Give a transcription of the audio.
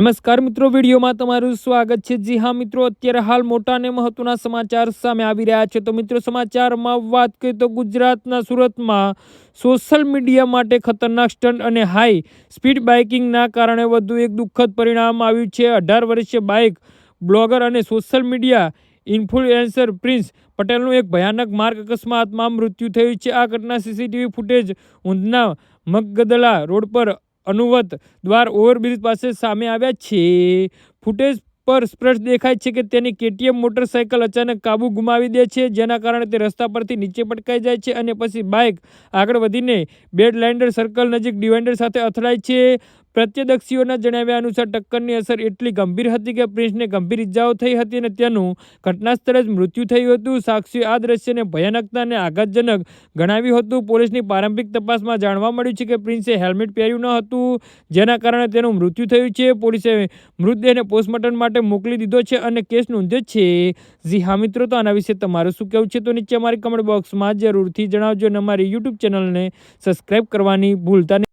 નમસ્કાર મિત્રો, વિડીયોમાં તમારું સ્વાગત છે. જી હા મિત્રો, અત્યારે હાલ મોટા અને મહત્વના સમાચાર સામે આવી રહ્યા છે. તો મિત્રો, સમાચારમાં વાત કરીએ તો ગુજરાતના સુરતમાં સોશિયલ મીડિયા માટે ખતરનાક સ્ટન્ટ અને હાઈ સ્પીડ બાઇકિંગના કારણે વધુ એક દુઃખદ પરિણામ આવ્યું છે. અઢાર વર્ષીય બાઇક બ્લોગર અને સોશિયલ મીડિયા ઇન્ફ્લુએન્સર પ્રિન્સ પટેલનું એક ભયાનક માર્ગ અકસ્માતમાં મૃત્યુ થયું છે. આ ઘટના સીસીટીવી ફૂટેજ ઊંધના મગદલા રોડ પર અનુવત દ્વાર ઓવરબ્રિજ પાસે સામે આવ્યા છે. ફૂટેજ પર સ્પષ્ટ દેખાય છે કે તેની કેટીએમ મોટરસાયકલ અચાનક કાબુ ગુમાવી દે છે, જેના કારણે તે રસ્તા પરથી નીચે પટકાઈ જાય છે અને પછી બાઇક આગળ વધીને બેડલાઇન્ડર સર્કલ નજીક ડિવાઇડર સાથે અથડાય છે. પ્રત્યદર્શીઓના જણાવ્યા અનુસાર ટક્કરની અસર એટલી ગંભીર હતી કે પ્રિન્સને ગંભીર ઇજાઓ થઈ હતી અને તેનું ઘટના સ્થળે જ મૃત્યુ થયું હતું. સાક્ષીઓ આ દ્રશ્યને ભયાનકતા અને આઘાતજનક ગણાવ્યું હતું. પોલીસની પ્રારંભિક તપાસમાં જાણવા મળ્યું છે કે પ્રિન્સે હેલ્મેટ પહેર્યું ન હતું, જેના કારણે તેનું મૃત્યુ થયું છે. પોલીસે મૃતદેહને પોસ્ટમોર્ટમ માટે મોકલી દીધો છે અને કેસ નોંધ્યો છે. જી હા મિત્રો, તો આના વિશે તમારું શું કહેવું છે? તો નીચે અમારી કમેન્ટ બોક્સમાં જરૂરથી જણાવજો અને અમારી યુટ્યુબ ચેનલને સબસ્ક્રાઈબ કરવાની ભૂલતા નહીં